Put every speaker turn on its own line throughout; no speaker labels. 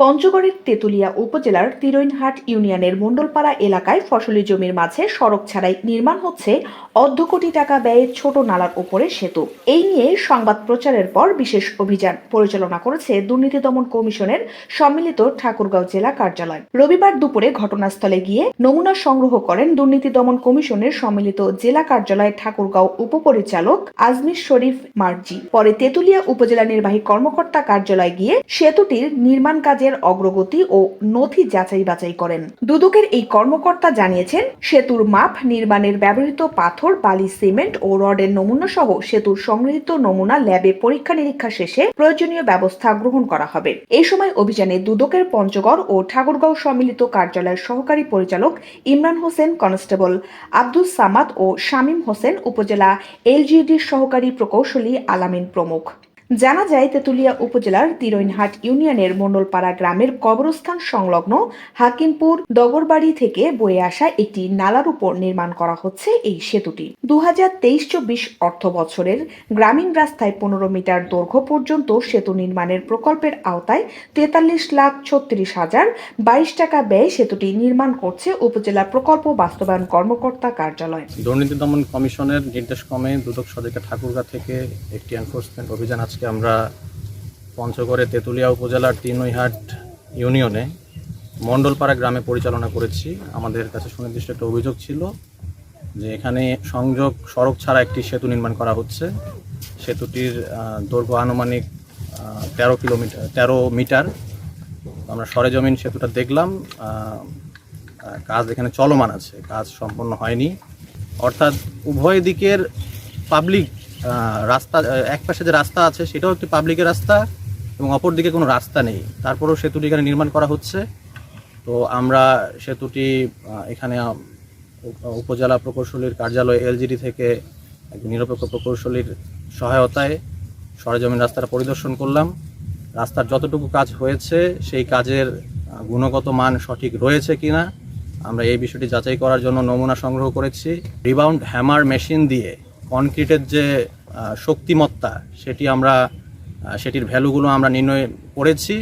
পঞ্চগড়ের তেঁতুলিয়া উপজেলার তিরৈনহাট ইউনিয়নের মণ্ডলপাড়া এলাকায় ফসলি জমির মাঝে সড়ক ছাড়াই নির্মাণ হচ্ছে অর্ধ কোটি টাকা ব্যয়ে ছোট নালার উপরে সেতু। এই নিয়ে সংবাদ প্রচারের পর বিশেষ অভিযান পরিচালনা করেছে দুর্নীতি দমন কমিশনের সম্মিলিত ঠাকুরগাঁও জেলা কার্যালয়। রবিবার দুপুরে ঘটনাস্থলে গিয়ে নমুনা সংগ্রহ করেন দুর্নীতি দমন কমিশনের সম্মিলিত জেলা কার্যালয় ঠাকুরগাঁও উপপরিচালক আজমির শরীফ মার্জি। পরে তেঁতুলিয়া উপজেলা নির্বাহী কর্মকর্তা কার্যালয়ে গিয়ে সেতুটির নির্মাণ কাজের অগ্রগতি ও নথি যাচাই বাছাই করেন। দুদকের এই কর্মকর্তা জানিয়েছেন, সেতুর মাপ, নির্মাণের ব্যবহৃত পাথর, বালি, সিমেন্ট ও রডের নমুনা সহ সেতুর সংগৃহীত নমুনা ল্যাবে পরীক্ষা নিরীক্ষা শেষে প্রয়োজনীয় ব্যবস্থা গ্রহণ করা হবে। এই সময় অভিযানে দুদকের পঞ্চগড় ও ঠাকুরগাঁও সম্মিলিত কার্যালয়ের সহকারী পরিচালক ইমরান হোসেন, কনস্টেবল আব্দুল সামাদ ও শামীম হোসেন, উপজেলা এলজিডির সহকারী প্রকৌশলী আলামিন প্রমুখ। জানা যায়, তেঁতুলিয়া উপজেলার তিরৈনহাট ইউনিয়নের মণ্ডলপাড়া গ্রামের কবরস্থান সংলগ্ন হাকিমপুর দগরবাড়ি থেকে বয়ে আসা একটি নালার উপর নির্মাণ করা হচ্ছে এই সেতুটি। দু হাজার তেইশ চব্বিশ অর্থ বছরের গ্রামীণ রাস্তায় পনেরো মিটার দৈর্ঘ্য পর্যন্ত সেতু নির্মাণের প্রকল্পের আওতায় তেতাল্লিশ লাখ ছত্রিশ হাজার বাইশ টাকা ব্যয় সেতুটি নির্মাণ করছে উপজেলা প্রকল্প বাস্তবায়ন কর্মকর্তা কার্যালয়।
দুর্নীতি দমন কমিশনের নির্দেশক্রমে দুদক সদস্য ঠাকুরগা থেকে একটি এনফোর্সমেন্ট অভিযান আজকে আমরা পঞ্চগড়ে তেঁতুলিয়া উপজেলার তিনইহাট ইউনিয়নে মণ্ডলপাড়া গ্রামে পরিচালনা করেছি। আমাদের কাছে সুনির্দিষ্ট একটা অভিযোগ ছিল যে এখানে সংযোগ সড়ক ছাড়া একটি সেতু নির্মাণ করা হচ্ছে। সেতুটির দৈর্ঘ্য আনুমানিক তেরো কিলোমিটার, তেরো মিটার। আমরা সরেজমিন সেতুটা দেখলাম কাজ এখানে চলমান আছে, কাজ সম্পন্ন হয়নি। অর্থাৎ উভয় দিকের পাবলিক রাস্তা এক পাশে যে রাস্তা আছে সেটাও একটি পাবলিকের রাস্তা এবং অপর দিকে কোনো রাস্তা নেই। তারপরেও সেতুটি এখানে নির্মাণ করা হচ্ছে। তো আমরা সেতুটি এখানে উপজেলা প্রকৌশলীর কার্যালয় এলজিডি থেকে নিরপেক্ষ প্রকৌশলীর সহায়তায় সরেজমিন রাস্তাটা পরিদর্শন করলাম। রাস্তার যতটুকু কাজ হয়েছে সেই কাজের গুণগত মান সঠিক রয়েছে কিনা আমরা এই বিষয়টি যাচাই করার জন্য নমুনা সংগ্রহ করেছি। রিবাউন্ড হ্যামার মেশিন দিয়ে কনক্রিটের যে শক্তিমত্তা, সেটি আমরা সেটির ভ্যালুগুলো আমরা নির্ণয় করেছি।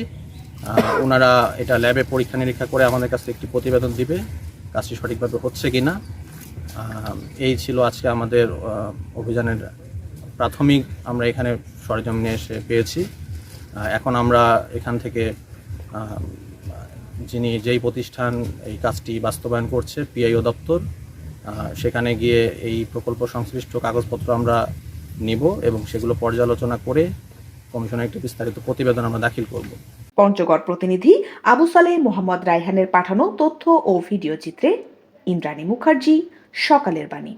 ওনারা এটা ল্যাবে পরীক্ষা নিরীক্ষা করে আমাদের কাছে একটি প্রতিবেদন দিবে, কাজটি সঠিকভাবে হচ্ছে কি না এই ছিল আজকে আমাদের অভিযানের প্রাথমিক, আমরা এখানে সরজমিনে এসে পেয়েছি। এখন আমরা এখান থেকে যিনি যেই প্রতিষ্ঠান এই কাজটি বাস্তবায়ন করছে পিআইও দপ্তর সেখানে গিয়ে এই প্রকল্প সংশ্লিষ্ট কাগজপত্র আমরা নিব এবং সেগুলো পর্যালোচনা করে কমিশনে একটি বিস্তারিত প্রতিবেদন আমরা দাখিল করব।
পঞ্চগড় প্রতিনিধি আবু সালেহ মোহাম্মদ রায়হানের পাঠানো তথ্য ও ভিডিও চিত্রে ইন্দ্রাণী মুখার্জি, সকালের বাণী।